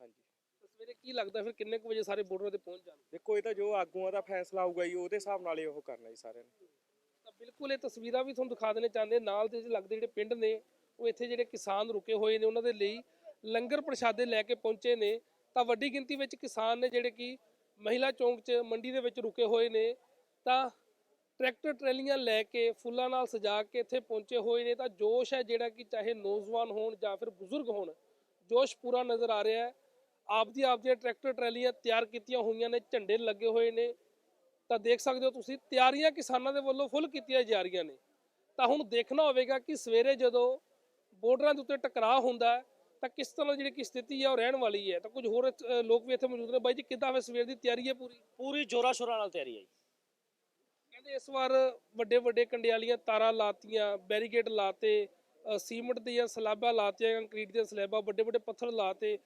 ਹਾਂਜੀ। ਸਵੇਰੇ ਕੀ ਲੱਗਦਾ ਫਿਰ ਕਿੰਨੇ ਕੁ ਵਜੇ ਸਾਰੇ ਬਾਰਡਰ ਤੇ ਪਹੁੰਚ ਜਾਣਗੇ? ਦੇਖੋ ਇਹ ਤਾਂ ਜੋ ਆਗੂਆਂ ਦਾ ਫੈਸਲਾ ਆਊਗਾ ਜੀ ਉਹਦੇ ਹਿਸਾਬ ਨਾਲ ਹੀ ਉਹ ਕਰਨਾ ਜੀ ਸਾਰਿਆਂ ਨੇ। ਤਾਂ ਬਿਲਕੁਲ ਇਹ ਤਸਵੀਰਾਂ ਵੀ ਤੁਹਾਨੂੰ ਦਿਖਾ ਦੇਣੇ ਚਾਹੁੰਦੇ ਨਾਲ ਦੇ ਜਿਹੜੇ ਲੱਗਦੇ ਜਿਹੜੇ ਪਿੰਡ ਨੇ ਉਹ ਇੱਥੇ ਜਿਹੜੇ ਕਿਸਾਨ ਰੁਕੇ ਹੋਏ ਨੇ ਉਹਨਾਂ ਦੇ ਲਈ ਲੰਗਰ ਪ੍ਰਸ਼ਾਦੇ ਲੈ ਕੇ ਪਹੁੰਚੇ ਨੇ। ਤਾਂ ਵੱਡੀ ਗਿਣਤੀ ਵਿੱਚ ਕਿਸਾਨ ਨੇ ਜਿਹੜੇ ਕਿ ਮਹਿਲਾ ਚੌਂਕ 'ਚ ਮੰਡੀ ਦੇ ਵਿੱਚ ਰੁਕੇ ਹੋਏ ਨੇ। ਤਾਂ ਟਰੈਕਟਰ ਟਰੈਲੀਆਂ ਲੈ ਕੇ ਫੁੱਲਾਂ ਨਾਲ ਸਜਾ ਕੇ ਇੱਥੇ ਪਹੁੰਚੇ ਹੋਏ ਨੇ ਤਾਂ ਜੋਸ਼ ਹੈ ਜਿਹੜਾ ਕਿ ਚਾਹੇ ਨੌਜਵਾਨ ਹੋਣ ਜਾਂ ਫਿਰ ਬਜ਼ੁਰਗ ਹੋਣ, ਜੋਸ਼ ਪੂਰਾ ਨਜ਼ਰ ਆ ਰਿਹਾ ਹੈ। ਆਪਦੀ ਆਪਦੀਆਂ ਟਰੈਕਟਰ ਟਰੈਲੀਆਂ ਤਿਆਰ ਕੀਤੀਆਂ ਹੋਈਆਂ ਨੇ, ਝੰਡੇ ਲੱਗੇ ਹੋਏ ਨੇ। ਤਾਂ ਦੇਖ ਸਕਦੇ ਹੋ ਤੁਸੀਂ, ਤਿਆਰੀਆਂ ਕਿਸਾਨਾਂ ਦੇ ਵੱਲੋਂ ਫੁੱਲ ਕੀਤੀਆਂ ਜਾ ਰਹੀਆਂ ਨੇ। ਤਾਂ ਹੁਣ ਦੇਖਣਾ ਹੋਵੇਗਾ ਕਿ ਸਵੇਰੇ ਜਦੋਂ ਬਾਰਡਰਾਂ ਦੇ ਉੱਤੇ ਟਕਰਾਅ ਹੁੰਦਾ ਤਾਂ ਕਿਸ ਤਰ੍ਹਾਂ ਜਿਹੜੀ ਕਿ ਸਥਿਤੀ ਹੈ ਉਹ ਰਹਿਣ ਵਾਲੀ ਹੈ। ਤਾਂ ਕੁਝ ਹੋਰ ਲੋਕ ਵੀ ਇੱਥੇ ਮੌਜੂਦ ਨੇ। ਬਾਈ ਜੀ, ਕਿੱਦਾਂ ਫਿਰ ਸਵੇਰ ਦੀ ਤਿਆਰੀ ਹੈ ਪੂਰੀ? ਪੂਰੀ ਜੋਰਾ ਸ਼ੋਰਾ ਨਾਲ ਤਿਆਰੀ ਹੈ ਜੀ। ਕਹਿੰਦੇ ਇਸ ਵਾਰ ਵੱਡੇ ਵੱਡੇ ਕੰਡਿਆਲੀਆਂ ਤਾਰਾਂ ਲਾਤੀਆਂ ਬੈਰੀਕੇਡ ਲਾਤੇ ਅ, ਦੀਆਂ ਸਲਾਬਾਂ ਲਾਤੀਆਂ ਕੰਕਰੀਟ ਦੀਆਂ ਸਲੈਬਾਂ ਵੱਡੇ ਵੱਡੇ ਪੱਥਰ ਲਾਤੇ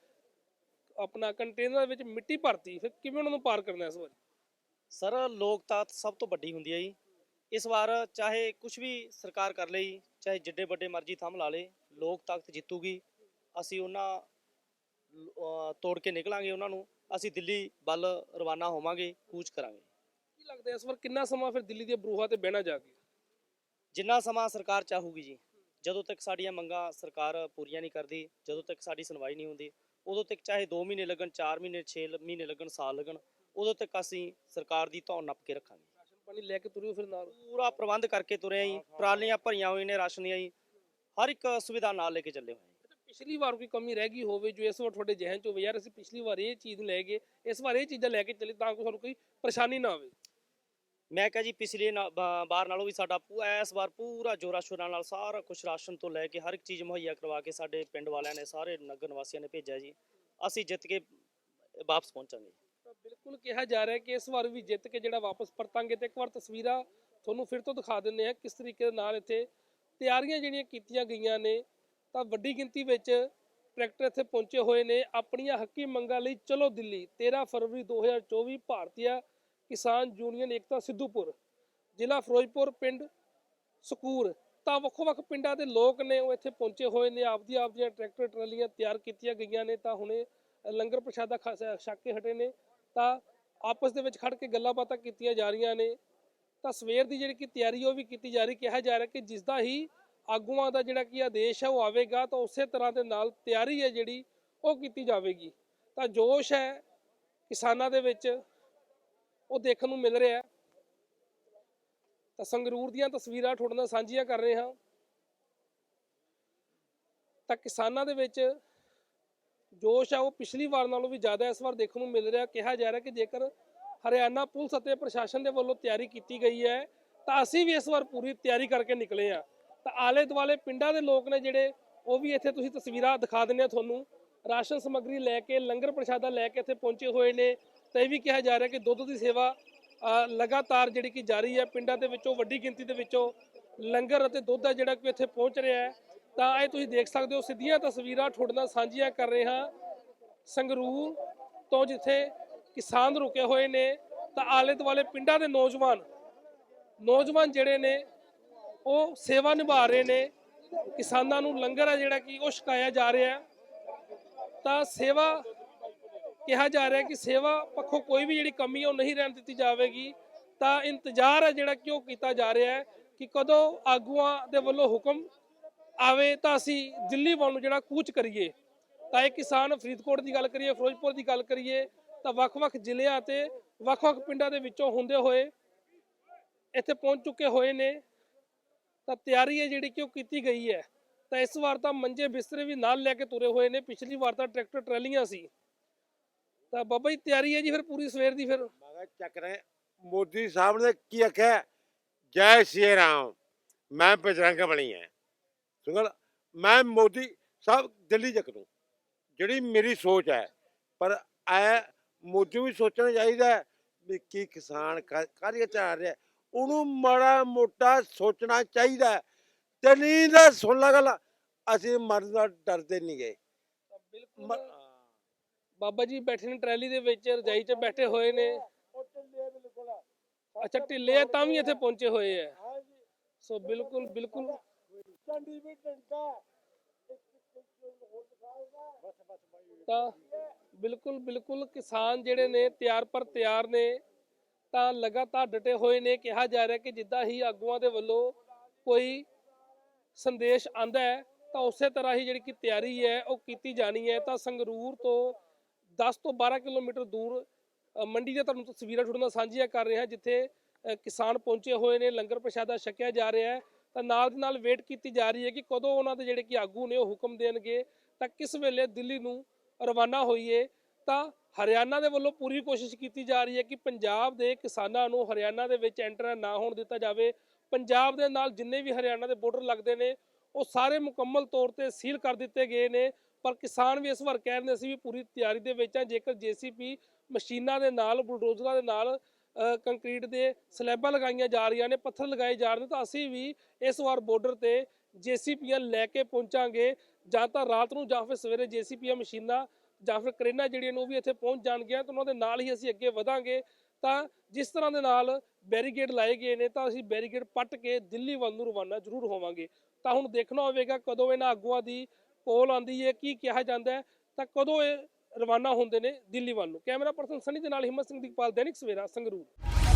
ਆਪਣਾ ਕੰਟੇਨਰ ਵਿੱਚ ਮਿੱਟੀ ਭਰਤੀ। ਫਿਰ ਕਿਵੇਂ ਉਹਨਾਂ ਨੂੰ ਪਾਰ ਕਰਨਾ ਇਸ ਵਾਰ? ਸਰ ਲੋਕਤਾ ਸਭ ਤੋਂ ਵੱਡੀ ਹੁੰਦੀ ਹੈ ਜੀ। ਇਸ ਵਾਰ ਚਾਹੇ ਕੁਝ ਵੀ ਸਰਕਾਰ ਕਰ ਲਈ ਚਾਹੇ ਜਿੱਡੇ ਵੱਡੇ ਮਰਜ਼ੀ ਥੰਮ ਲਾ ਲੇ ਲੋਕ ਤਾਕਤ ਜਿੱਤੂਗੀ। ਅਸੀਂ ਉਹਨਾਂ ਤੋੜ ਕੇ ਨਿਕਲਾਂਗੇ ਉਹਨਾਂ ਨੂੰ। ਅਸੀਂ ਦਿੱਲੀ ਵੱਲ ਰਵਾਨਾ ਹੋਵਾਂਗੇ ਕੂਚ ਕਰਾਂਗੇ। ਲੱਗਦਾ ਇਸ ਵਾਰ ਕਿੰਨਾ ਸਮਾਂ ਫਿਰ ਦਿੱਲੀ ਦੀਆਂ ਬਰੂਹਾਂ ਤੇ ਬਹਿਣਾ ਜਾ ਕੇ? ਜਿੰਨਾ ਸਮਾਂ ਸਰਕਾਰ ਚਾਹੂਗੀ ਜੀ ਜਦੋਂ ਤੱਕ ਸਾਡੀਆਂ ਮੰਗਾਂ ਸਰਕਾਰ ਪੂਰੀਆਂ ਨਹੀਂ ਕਰਦੀ ਜਦੋਂ ਤੱਕ ਸਾਡੀ ਸੁਣਵਾਈ ਨਹੀਂ ਹੁੰਦੀ ਉਦੋਂ ਤੱਕ ਚਾਹੇ 2 ਮਹੀਨੇ ਲੱਗਣ 4 ਮਹੀਨੇ 6 ਮਹੀਨੇ ਲੱਗਣ ਸਾਲ ਲੱਗਣ ਉਦੋਂ ਤੱਕ ਅਸੀਂ ਸਰਕਾਰ ਦੀ ਧੌਣ ਨੱਪ ਕੇ ਰੱਖਾਂਗੇ। ਰਾਸ਼ਨ ਪਾਣੀ ਲੈ ਕੇ ਤੁਰਿਓ ਫਿਰ ਨਾਲ? ਪੂਰਾ ਪ੍ਰਬੰਧ ਕਰਕੇ ਤੁਰੇ ਆਂ ਜੀ ਟਰਾਲੀਆਂ ਭਰੀਆਂ ਹੋਈਆਂ ਨੇ ਰਾਸ਼ਨ ਦੀਆਂ ਜੀ ਹਰ ਇੱਕ ਸੁਵਿਧਾ ਨਾਲ ਲੈ ਕੇ ਚੱਲੇ ਹੋਏ ਪਿਛਲੀ ਵਾਰ ਕੋਈ ਕਮੀ ਰਹਿ ਗਈ ਹੋਵੇ ਜੋ ਇਸ ਵਾਰ ਤੁਹਾਡੇ ਜ਼ਿਹਨ 'ਚ ਹੋਵੇ? ਯਾਰ ਅਸੀਂ ਪਿਛਲੀ ਵਾਰ ਇਹ ਚੀਜ਼ ਲੈ ਗਏ ਇਸ ਵਾਰ ਇਹ ਚੀਜ਼ਾਂ ਲੈ ਕੇ ਚੱਲੇ ਤਾਂ ਕਿ ਸਾਨੂੰ ਕੋਈ ਪਰੇਸ਼ਾਨੀ ਨਾ ਆਵੇ। ਮੈਂ ਕਿਹਾ ਜੀ ਪਿਛਲੇ ਨਾ- ਨਾਲੋਂ ਵੀ ਸਾਡਾ ਇਸ ਵਾਰ ਪੂਰਾ ਜੋਰਾ ਸ਼ੋਰਾਂ ਨਾਲ ਸਾਰਾ ਕੁਝ ਰਾਸ਼ਨ ਤੋਂ ਲੈ ਕੇ ਹਰ ਇੱਕ ਚੀਜ਼ ਮੁਹੱਈਆ ਕਰਵਾ ਕੇ ਸਾਡੇ ਪਿੰਡ ਵਾਲਿਆਂ ਨੇ, ਸਾਰੇ ਨਗਰ ਨਿਵਾਸੀਆਂ ਨੇ ਭੇਜਿਆ ਜੀ। ਅਸੀਂ ਜਿੱਤ ਕੇ ਵਾਪਸ ਪਹੁੰਚਾਂਗੇ। ਬਿਲਕੁਲ ਕਿਹਾ ਜਾ ਰਿਹਾ ਕਿ ਇਸ ਵਾਰ ਵੀ ਜਿੱਤ ਕੇ ਜਿਹੜਾ ਵਾਪਸ ਪਰਤਾਂਗੇ ਤੇ ਇੱਕ ਵਾਰ ਤਸਵੀਰਾਂ ਤੁਹਾਨੂੰ ਫਿਰ ਤੋਂ ਦਿਖਾ ਦਿੰਦੇ ਆ ਕਿਸ ਤਰੀਕੇ ਦੇ ਨਾਲ ਇੱਥੇ ਤਿਆਰੀਆਂ ਜਿਹੜੀਆਂ ਕੀਤੀਆਂ ਗਈਆਂ ਨੇ। ਤਾਂ ਵੱਡੀ ਗਿਣਤੀ ਵਿੱਚ ਟਰੈਕਟਰ ਇੱਥੇ ਪਹੁੰਚੇ ਹੋਏ ਨੇ। ਆਪਣੀਆਂ ਹੱਕੀ ਮੰਗਾਂ ਲਈ ਚਲੋ ਦਿੱਲੀ 13 ਫਰਵਰੀ 2024 ਭਾਰਤੀਆ ਕਿਸਾਨ ਯੂਨੀਅਨ ਏਕਤਾ ਸਿੱਧੂਪੁਰ, ਜ਼ਿਲ੍ਹਾ ਫਿਰੋਜ਼ਪੁਰ, ਪਿੰਡ ਸਕੂਰ। ਤਾਂ ਵੱਖੋ ਵੱਖ ਪਿੰਡਾਂ ਦੇ ਲੋਕ ਨੇ ਉਹ ਇੱਥੇ ਪਹੁੰਚੇ ਹੋਏ ਨੇ। ਆਪਦੀ ਆਪਦੀਆਂ ਟਰੈਕਟਰ ਟਰਾਲੀਆਂ ਤਿਆਰ ਕੀਤੀਆਂ ਗਈਆਂ ਨੇ। ਤਾਂ ਹੁਣੇ ਲੰਗਰ ਪ੍ਰਸ਼ਾਦਾ ਖਾ- ਛਕ ਕੇ ਹਟੇ ਨੇ। ਤਾਂ ਆਪਸ ਦੇ ਵਿੱਚ ਖੜ ਕੇ ਗੱਲਾਂ ਬਾਤਾਂ ਕੀਤੀਆਂ ਜਾ ਰਹੀਆਂ ਨੇ। ਤਾਂ ਸਵੇਰ ਦੀ ਜਿਹੜੀ ਕਿ ਤਿਆਰੀ ਉਹ ਵੀ ਕੀਤੀ ਜਾ ਰਹੀ, ਕਿਹਾ ਜਾ ਰਿਹਾ ਕਿ ਜਿਸ ਦਾ ਹੀ ਆਗੂਆਂ ਦਾ ਜਿਹੜਾ ਕੀ ਆਦੇਸ਼ ਹੈ ਉਹ ਆਵੇਗਾ, ਤਾਂ ਉਸੇ ਤਰ੍ਹਾਂ ਦੇ ਨਾਲ ਤਿਆਰੀ ਹੈ ਜਿਹੜੀ ਉਹ ਕੀਤੀ ਜਾਵੇਗੀ। ਤਾਂ ਜੋਸ਼ ਹੈ ਕਿਸਾਨਾਂ ਦੇ ਵਿੱਚ। ਉਹ ਦੇਖਣ ਨੂੰ ਮਿਲ ਰਿਹਾ ਤਾਂ ਸੰਗਰੂਰ ਦੀਆਂ ਤਸਵੀਰਾਂ ਤੁਹਾਡੇ ਨਾਲ ਸਾਂਝੀਆਂ ਕਰ ਰਹੇ ਹਾਂ। ਤਾਂ ਕਿਸਾਨਾਂ ਦੇ ਵਿੱਚ ਜੋਸ਼ ਆ, ਉਹ ਪਿਛਲੀ ਵਾਰ ਨਾਲੋਂ ਵੀ ਜ਼ਿਆਦਾ ਇਸ ਵਾਰ ਦੇਖਣ ਨੂੰ ਮਿਲ ਰਿਹਾ। ਕਿਹਾ ਜਾ ਰਿਹਾ ਕਿ ਜੇਕਰ ਹਰਿਆਣਾ ਪੁਲਿਸ ਅਤੇ ਪ੍ਰਸ਼ਾਸਨ ਦੇ ਵੱਲੋਂ ਤਿਆਰੀ ਕੀਤੀ ਗਈ ਹੈ, ਤਾਂ ਅਸੀਂ ਵੀ ਇਸ ਵਾਰ ਪੂਰੀ ਤਿਆਰੀ ਕਰਕੇ ਨਿਕਲੇ ਆ ਤਾਂ ਆਲੇ ਦੁਆਲੇ ਪਿੰਡਾਂ ਦੇ ਲੋਕ ਨੇ ਜਿਹੜੇ, ਉਹ ਵੀ ਇੱਥੇ ਤੁਸੀਂ ਤਸਵੀਰਾਂ ਦਿਖਾ ਦਿੰਦੇ ਆ ਤੁਹਾਨੂੰ। ਰਾਸ਼ਨ ਸਮੱਗਰੀ ਲੈ ਕੇ, ਲੰਗਰ ਪ੍ਰਸ਼ਾਦਾ ਲੈ ਕੇ ਇੱਥੇ ਪਹੁੰਚੇ ਹੋਏ ਨੇ। ਤਾਂ ਇਹ ਵੀ ਕਿਹਾ ਜਾ ਰਿਹਾ ਕਿ ਦੁੱਧ ਦੀ ਸੇਵਾ ਲਗਾਤਾਰ ਜਿਹੜੀ ਕਿ ਜਾਰੀ ਹੈ, ਪਿੰਡਾਂ ਦੇ ਵਿੱਚੋਂ, ਵੱਡੀ ਗਿਣਤੀ ਦੇ ਵਿੱਚੋਂ ਲੰਗਰ ਅਤੇ ਦੁੱਧ ਹੈ ਜਿਹੜਾ ਕਿ ਇੱਥੇ ਪਹੁੰਚ ਰਿਹਾ ਹੈ। ਤਾਂ ਇਹ ਤੁਸੀਂ ਦੇਖ ਸਕਦੇ ਹੋ, ਸਿੱਧੀਆਂ ਤਸਵੀਰਾਂ ਤੁਹਾਡੇ ਨਾਲ ਸਾਂਝੀਆਂ ਕਰ ਰਹੇ ਹਾਂ। ਸੰਗਰੂਰ ਤੋਂ ਜਿੱਥੇ ਕਿਸਾਨ ਰੁਕੇ ਹੋਏ ਨੇ, ਤਾਂ ਆਲੇ ਦੁਆਲੇ ਪਿੰਡਾਂ ਦੇ ਨੌਜਵਾਨ ਨੌਜਵਾਨ ਜਿਹੜੇ ਨੇ, ਉਹ ਸੇਵਾ ਨਿਭਾ ਰਹੇ ਨੇ। ਕਿਸਾਨਾਂ ਨੂੰ ਲੰਗਰ ਹੈ ਜਿਹੜਾ ਕਿ ਉਹ ਛਕਾਇਆ ਜਾ ਰਿਹਾ ਤਾਂ ਸੇਵਾ ਕਿਹਾ ਜਾ ਰਿਹਾ ਕਿ ਸੇਵਾ ਪੱਖੋਂ ਕੋਈ ਵੀ ਜਿਹੜੀ ਕਮੀ ਹੈ ਉਹ ਨਹੀਂ ਰਹਿਣ ਦਿੱਤੀ ਜਾਵੇਗੀ। ਤਾਂ ਇੰਤਜ਼ਾਰ ਹੈ ਜਿਹੜਾ ਕਿ ਉਹ ਕੀਤਾ ਜਾ ਰਿਹਾ ਹੈ ਕਿ ਕਦੋਂ ਆਗੂਆਂ ਦੇ ਵੱਲੋਂ ਹੁਕਮ ਆਵੇ ਤਾਂ ਅਸੀਂ ਦਿੱਲੀ ਵੱਲ ਨੂੰ ਜਿਹੜਾ ਕੂਚ ਕਰੀਏ। ਤਾਂ ਇਹ ਕਿਸਾਨ ਫਰੀਦਕੋਟ ਦੀ ਗੱਲ ਕਰੀਏ, ਫਿਰੋਜ਼ਪੁਰ ਦੀ ਗੱਲ ਕਰੀਏ, ਤਾਂ ਵੱਖ-ਵੱਖ ਜ਼ਿਲ੍ਹਿਆਂ ਤੇ ਵੱਖ-ਵੱਖ ਪਿੰਡਾਂ ਦੇ ਵਿੱਚੋਂ ਹੁੰਦੇ ਹੋਏ ਇੱਥੇ ਪਹੁੰਚ ਚੁੱਕੇ ਹੋਏ ਨੇ। ਤਾਂ ਤਿਆਰੀ ਹੈ ਜਿਹੜੀ ਕਿ ਉਹ ਕੀਤੀ ਗਈ ਹੈ। ਤਾਂ ਇਸ ਵਾਰ ਤਾਂ ਮੰਜੇ ਬਿਸਤਰੇ ਵੀ ਨਾਲ ਲੈ ਕੇ ਤੁਰੇ ਹੋਏ ਨੇ। ਪਿਛਲੀ ਵਾਰ ਤਾਂ ਟਰੈਕਟਰ ਟਰੈਲੀਆਂ ਸੀ। ਤਾਂ ਬਾਬਾ ਜੀ ਤਿਆਰੀ ਹੈ ਜੀ ਫਿਰ ਪੂਰੀ ਸਵੇਰ ਦੀ ਫਿਰ। ਮਗਾ ਚੱਕ ਰਹੇ ਮੋਦੀ ਸਾਹਿਬ ਨੇ ਕੀ ਆਖਿਆ? ਜੈ ਸ਼੍ਰੀ ਰਾਮ। ਮੈਂ ਬਜਰੰਗ ਬਲੀ ਹੈ। ਸੁਣ ਮੈਂ ਮੋਦੀ ਸਾਹਿਬ ਦਿੱਲੀ ਚੱਕ ਦੂੰ। ਜਿਹੜੀ ਮੇਰੀ ਸੋਚ ਹੈ। ਪਰ ਐ ਮੋਦੀ ਵੀ ਸੋਚਣਾ ਚਾਹੀਦਾ ਵੀ ਕੀ ਕਿਸਾਨ ਕਾਹਦੀ ਚਾਹ ਰਿਹਾ। ਉਹਨੂੰ ਮਾੜਾ ਮੋਟਾ ਸੋਚਣਾ ਚਾਹੀਦਾ। ਤੇ ਨਹੀਂ ਤਾਂ ਸੁਣ ਲਾ ਗੱਲ ਅਸੀਂ ਮਰਨ ਦਾ ਡਰਦੇ ਨਹੀਂ ਗਏ ਮ- ਬਾਬਾ ਜੀ ਬੈਠੇ ਨੇ ਟਰੈਲੀ ਦੇ ਵਿੱਚ ਰਜਾਈ 'ਚ ਬੈਠੇ ਹੋਏ ਨੇ। ਅੱਛਾ ਢਿੱਲੇ ਆ ਤਾਂ ਵੀ ਇੱਥੇ ਪਹੁੰਚੇ ਹੋਏ ਆ। ਸੋ ਬਿਲਕੁਲ ਬਿਲਕੁਲ। ਤਾਂ ਬਿਲਕੁਲ ਬਿਲਕੁਲ ਕਿਸਾਨ ਜਿਹੜੇ ਨੇ ਤਿਆਰ ਪਰ ਤਿਆਰ ਨੇ ਤਾਂ ਲਗਾਤਾਰ ਡਟੇ ਹੋਏ ਨੇ। ਕਿਹਾ ਜਾ ਰਿਹਾ ਕਿ ਜਿੱਦਾਂ ਹੀ ਆਗੂਆਂ ਦੇ ਵੱਲੋਂ ਕੋਈ ਸੰਦੇਸ਼ ਆਂਦਾ ਹੈ ਤਾਂ ਉਸੇ ਤਰ੍ਹਾਂ ਹੀ ਜਿਹੜੀ ਕਿ ਤਿਆਰੀ ਹੈ ਉਹ ਕੀਤੀ ਜਾਣੀ ਹੈ। ਤਾਂ ਸੰਗਰੂਰ ਤੋਂ 10 ਤੋਂ 12 ਕਿਲੋਮੀਟਰ ਦੂਰ ਮੰਡੀ ਦੀਆਂ ਤੁਹਾਨੂੰ ਤਸਵੀਰਾਂ ਤੁਹਾਡੇ ਨਾਲ ਸਾਂਝੀਆਂ ਕਰ ਰਹੇ ਹਾਂ ਜਿੱਥੇ ਕਿਸਾਨ ਪਹੁੰਚੇ ਹੋਏ ਨੇ, ਲੰਗਰ ਪ੍ਰਸ਼ਾਦਾ ਛਕਿਆ ਜਾ ਰਿਹਾ ਹੈ। ਤਾਂ ਨਾਲ ਦੀ ਨਾਲ ਵੇਟ ਕੀਤੀ ਜਾ ਰਹੀ ਹੈ ਕਿ ਕਦੋਂ ਉਹਨਾਂ ਦੇ ਜਿਹੜੇ ਕਿ ਆਗੂ ਨੇ ਉਹ ਹੁਕਮ ਦੇਣਗੇ। ਤਾਂ ਕਿਸ ਵੇਲੇ ਦਿੱਲੀ ਨੂੰ ਰਵਾਨਾ ਹੋਈਏ? ਤਾਂ ਹਰਿਆਣਾ ਦੇ ਵੱਲੋਂ ਪੂਰੀ ਕੋਸ਼ਿਸ਼ ਕੀਤੀ ਜਾ ਰਹੀ ਹੈ ਕਿ ਪੰਜਾਬ ਦੇ ਕਿਸਾਨਾਂ ਨੂੰ ਹਰਿਆਣਾ ਦੇ ਵਿੱਚ ਐਂਟਰ ਨਾ ਹੋਣ ਦਿੱਤਾ ਜਾਵੇ। ਪੰਜਾਬ ਦੇ ਨਾਲ ਜਿੰਨੇ ਵੀ ਹਰਿਆਣਾ ਦੇ ਬਾਰਡਰ ਲੱਗਦੇ ਨੇ, ਉਹ ਸਾਰੇ ਮੁਕੰਮਲ ਤੌਰ ਤੇ ਸੀਲ ਕਰ ਦਿੱਤੇ ਗਏ ਨੇ। ਪਰ ਕਿਸਾਨ ਵੀ ਇਸ ਵਾਰ ਕਹਿ ਰਹੇ ਨੇ ਅਸੀਂ ਵੀ ਪੂਰੀ ਤਿਆਰੀ ਦੇ ਵਿੱਚ ਹਾਂ, ਜੇਕਰ ਜੀਸੀਪੀ ਮਸ਼ੀਨਾਂ ਦੇ ਨਾਲ, ਬੁਲਡੋਜ਼ਰਾਂ ਦੇ ਨਾਲ ਕੰਕਰੀਟ ਦੇ ਸਲੈਬਾਂ ਲਗਾਈਆਂ ਜਾ ਰਹੀਆਂ ਨੇ, ਪੱਥਰ ਲਗਾਏ ਜਾ ਰਹੇ ਨੇ, ਤਾਂ ਅਸੀਂ ਵੀ ਇਸ ਵਾਰ ਬਾਰਡਰ ਤੇ ਜੀਸੀਪੀਆਂ ਲੈ ਕੇ ਪਹੁੰਚਾਂਗੇ। ਜਾਂ ਤਾਂ ਰਾਤ ਨੂੰ ਜਾਂ ਫਿਰ ਸਵੇਰੇ ਜੀਸੀਪੀਆਂ ਮਸ਼ੀਨਾਂ ਜਾਂ ਫਿਰ ਕਰੇਨਾ ਜਿਹੜੀਆਂ ਨੇ ਉਹ ਵੀ ਇੱਥੇ ਪਹੁੰਚ ਜਾਣਗੀਆਂ ਤਾਂ ਉਹਨਾਂ ਦੇ ਨਾਲ ਹੀ ਅਸੀਂ ਅੱਗੇ ਵਧਾਂਗੇ। ਤਾਂ ਜਿਸ ਤਰ੍ਹਾਂ ਦੇ ਨਾਲ ਬੈਰੀਗੇਡ ਲਾਏ ਗਏ ਨੇ, ਤਾਂ ਅਸੀਂ ਬੈਰੀਗੇਡ ਪੱਟ ਕੇ ਦਿੱਲੀ ਵੱਲ ਨੂੰ ਰਵਾਨਾ ਜ਼ਰੂਰ ਹੋਵਾਂਗੇ। ਤਾਂ ਹੁਣ ਦੇਖਣਾ ਹੋਵੇਗਾ ਕਦੋਂ ਇਹਨਾਂ ਆਗੂਆਂ ਦੀ ਕੋਲ ਆਂਦੀ ਹੈ, ਕੀ ਕਿਹਾ ਜਾਂਦਾ ਹੈ, ਤਾਂ ਕਦੋਂ ਇਹ ਰਵਾਨਾ ਹੁੰਦੇ ਨੇ ਦਿੱਲੀ ਵੱਲ ਨੂੰ? ਕੈਮਰਾ ਪਰਸਨ ਸਨੀ ਦੇ ਨਾਲ ਹਿੰਮਤ ਸਿੰਘ ਦੀਪਾਲ, ਦੈਨਿਕ ਸਵੇਰਾ ਸੰਗਰੂਰ।